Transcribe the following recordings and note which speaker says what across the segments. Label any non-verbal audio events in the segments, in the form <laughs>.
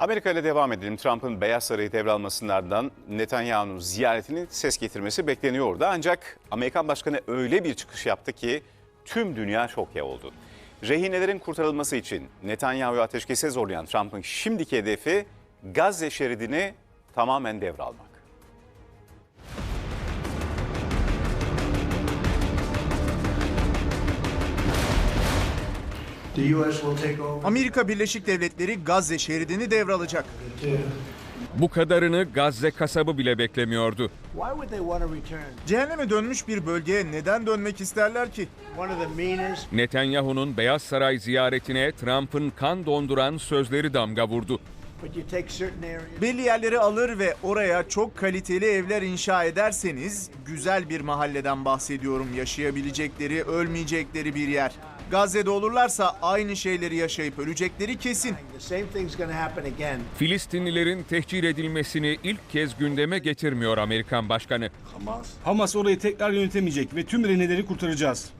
Speaker 1: Amerika ile devam edelim. Trump'ın Beyaz Sarayı devralmasının ardından Netanyahu'nun ziyaretinin ses getirmesi bekleniyordu. Ancak Amerikan Başkanı öyle bir çıkış yaptı ki tüm dünya şoke oldu. Rehinelerin kurtarılması için Netanyahu'yu ateşkese zorlayan Trump'ın şimdiki hedefi Gazze şeridini tamamen devralmak.
Speaker 2: Amerika Birleşik Devletleri Gazze şeridini devralacak.
Speaker 3: Bu kadarını Gazze kasabı bile beklemiyordu.
Speaker 4: Why would they want to return?
Speaker 2: Cehenneme dönmüş bir bölgeye neden dönmek isterler ki?
Speaker 4: One of the meanest,
Speaker 3: Netanyahu'nun Beyaz Saray ziyaretine Trump'ın kan donduran sözleri damga vurdu.
Speaker 4: but you take certain areas.
Speaker 2: Belli yerleri alır ve oraya çok kaliteli evler inşa ederseniz güzel bir mahalleden bahsediyorum. Yaşayabilecekleri, ölmeyecekleri bir yer. Gazze'de olurlarsa aynı şeyleri yaşayıp ölecekleri kesin.
Speaker 3: Filistinlilerin tehcir edilmesini ilk kez gündeme getirmiyor Amerikan Başkanı.
Speaker 5: Hamas orayı tekrar yönetemeyecek ve tüm rehineleri kurtaracağız.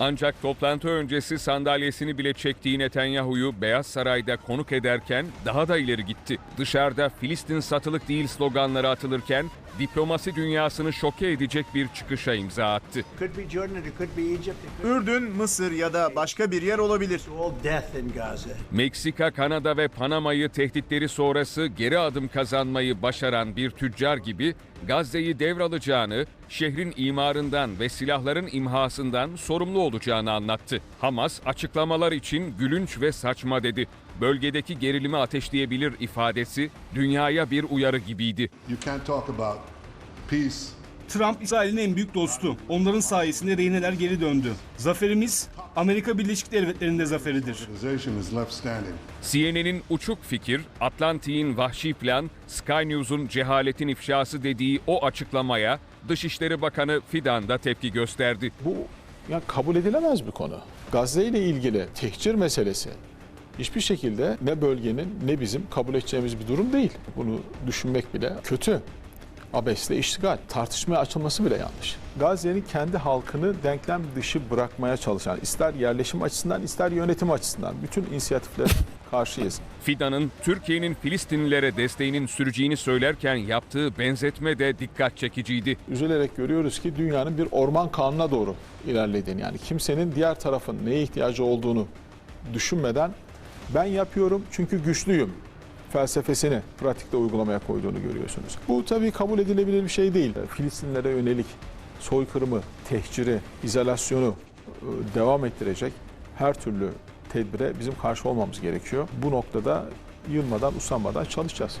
Speaker 3: Ancak toplantı öncesi sandalyesini bile çektiği Netanyahu'yu Beyaz Saray'da konuk ederken daha da ileri gitti. Dışarıda Filistin satılık değil sloganları atılırken diplomasi dünyasını şoke edecek bir çıkışa imza attı.
Speaker 2: Ürdün, Mısır ya da başka bir yer olabilir.
Speaker 3: Meksika, Kanada ve Panama'yı tehditleri sonrası geri adım kazanmayı başaran bir tüccar gibi Gazze'yi devralacağını, şehrin imarından ve silahların imhasından sorumlu olacağını anlattı. Hamas açıklamalar için gülünç ve saçma dedi. Bölgedeki gerilimi ateşleyebilir ifadesi dünyaya bir uyarı gibiydi.
Speaker 6: You can't talk about peace
Speaker 5: Trump İsrail'in en büyük dostu. Onların sayesinde rehineler geri döndü. Zaferimiz Amerika Birleşik Devletleri'nde zaferidir.
Speaker 3: CNN'in uçuk fikir, Atlantik'in vahşi plan, Sky News'un cehaletin ifşası dediği o açıklamaya Dışişleri Bakanı Fidan da tepki gösterdi.
Speaker 7: Bu ya kabul edilemez bir konu. Gazze ile ilgili tehcir meselesi hiçbir şekilde ne bölgenin ne bizim kabul edeceğimiz bir durum değil. Bunu düşünmek bile kötü. Abesle iştigal, tartışmaya açılması bile yanlış. Gazze'nin kendi halkını denklem dışı bırakmaya çalışan, ister yerleşim açısından ister yönetim açısından bütün inisiyatiflere <laughs> karşıyız.
Speaker 3: Fidan'ın Türkiye'nin Filistinlilere desteğinin süreceğini söylerken yaptığı benzetme de dikkat çekiciydi.
Speaker 7: Üzülerek görüyoruz ki dünyanın bir orman kanuna doğru ilerlediğini yani kimsenin diğer tarafın neye ihtiyacı olduğunu düşünmeden ben yapıyorum çünkü güçlüyüm felsefesini pratikte uygulamaya koyduğunu görüyorsunuz. Bu tabii kabul edilebilir bir şey değil. Filistinlere yönelik soykırımı, tehciri, izolasyonu e, devam ettirecek her türlü tedbire bizim karşı olmamız gerekiyor. Bu noktada yılmadan, usanmadan çalışacağız.